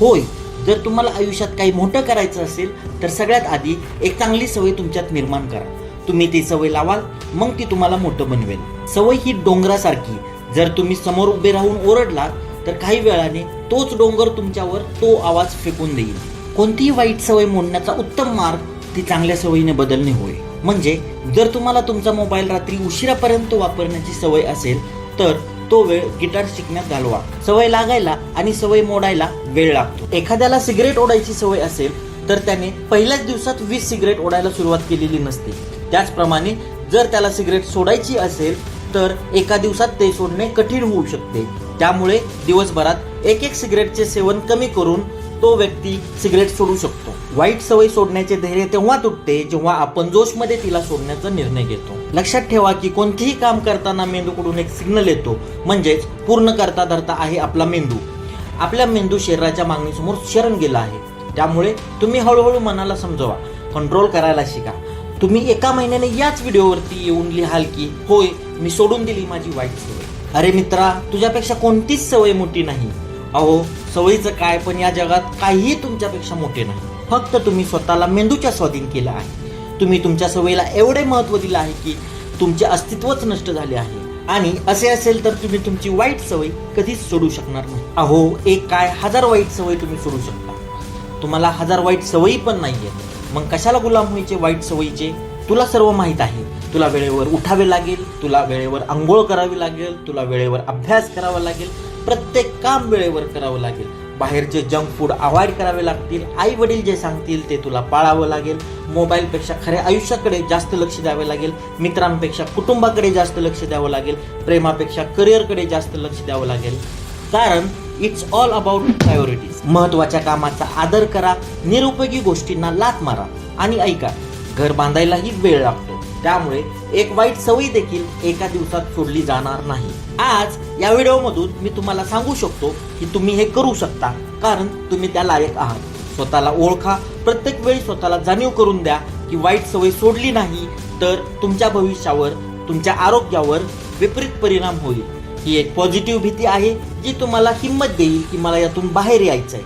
होय जर तुम्हाला आयुष्यात काही मोठं करायचं असेल तर सगळ्यात आधी एक चांगली सवय तुमच्यात निर्माण करा. तुम्ही ती सवय लावाल मग ती तुम्हाला मोठं बनवेल. सवय ही डोंगरासारखी जर तुम्ही समोर उभे राहून ओरडलात तर काही वेळाने तोच डोंगर तुमच्यावर तो आवाज फेकून देईल. कोणतीही वाईट सवय मोडण्याचा उत्तम मार्ग ती चांगल्या सवयीने बदलणे होय. म्हणजे जर तुम्हाला तुमचा मोबाईल रात्री उशिरापर्यंत वापरण्याची सवय असेल तर तो वेळ गिटार शिकण्यात घालवा. सवय लागायला आणि सवय मोडायला वेळ लागतो. एखाद्याला सिगरेट ओढायची सवय असेल तर त्याने पहिल्याच दिवसात वीस सिगरेट ओढायला सुरुवात केलेली नसते. त्याचप्रमाणे जर त्याला सिगरेट सोडायची असेल तर एका दिवसात ते सोडणे कठीण होऊ शकते. त्यामुळे दिवसभरात एक एक सिगरेटचे सेवन कमी करून तो व्यक्ती सिगरेट सोडू शकतो. वाईट सवय सोडण्याचे धैर्य तेव्हा तुटते जेव्हा आपण जोशमध्ये तिला सोडण्याचा निर्णय घेतो. लक्षात ठेवा की कोणतेही काम करताना मेंदूकडून एक सिग्नल येतो. म्हणजेच पूर्ण करता धरता आहे आपला मेंदू. आपल्या मेंदू शरीराच्या मागणीसमोर शरण गेला आहे. त्यामुळे तुम्ही हळूहळू मनाला समजवा. कंट्रोल करायला शिका. तुम्ही एका महिन्याने याच व्हिडिओवरती येऊन लिहाल की होय मी सोडून दिली माझी वाईट सवय. अरे मित्रा तुझ्यापेक्षा कोणतीच सवय मोठी नाही. अहो सवयीचं काय पण या जगात काहीही तुमच्यापेक्षा मोठे नाही. फक्त तुम्ही स्वतःला मेंदूच्या स्वाधीन केलं आहे. तुम्ही तुमच्या सवयीला एवढे महत्त्व दिलं आहे की तुमचे अस्तित्वच नष्ट झाले आहे. आणि असे असेल तर तुम्ही तुमची वाईट सवय कधीच सोडू शकणार नाही. अहो एक काय हजार वाईट सवय तुम्ही सोडू शकता. तुम्हाला हजार वाईट सवयी पण नाही आहेत मग कशाला गुलाम व्हायचे वाईट सवयीचे? तुला सर्व माहीत आहे. तुला वेळेवर उठावे लागेल तुला वेळेवर आंघोळ करावी लागेल तुला वेळेवर अभ्यास करावा लागेल प्रत्येक काम वेळेवर करावं लागेल. बाहेरचे जंक फूड अवॉइड करावे लागतील. आई वडील जे सांगतील ते तुला पाळावं लागेल. मोबाईलपेक्षा खऱ्या आयुष्याकडे जास्त लक्ष द्यावे लागेल. मित्रांपेक्षा कुटुंबाकडे जास्त लक्ष द्यावं लागेल. प्रेमापेक्षा करिअरकडे जास्त लक्ष द्यावं लागेल. कारण इट्स ऑल अबाउट प्रायोरिटीज महत्त्वाच्या कामाचा आदर करा. निरुपयोगी गोष्टींना लात मारा. आणि ऐका घर बांधायलाही वेळ लागतो. त्यामुळे एक वाईट सवयी देखील एका दिवसात सोडली जाणार नाही. आज या व्हिडिओमधून मी तुम्हाला सांगू शकतो की तुम्ही हे करू शकता कारण तुम्ही त्या लायक आहात. स्वतःला ओळखा प्रत्येक वेळी स्वतःला जाणीव करून द्या की वाईट सवय सोडली नाही तर तुमच्या भविष्यावर तुमच्या आरोग्यावर विपरीत परिणाम होईल. ही एक पॉझिटिव्ह भीती आहे जी तुम्हाला हिंमत देईल की मला यातून बाहेर यायचंय.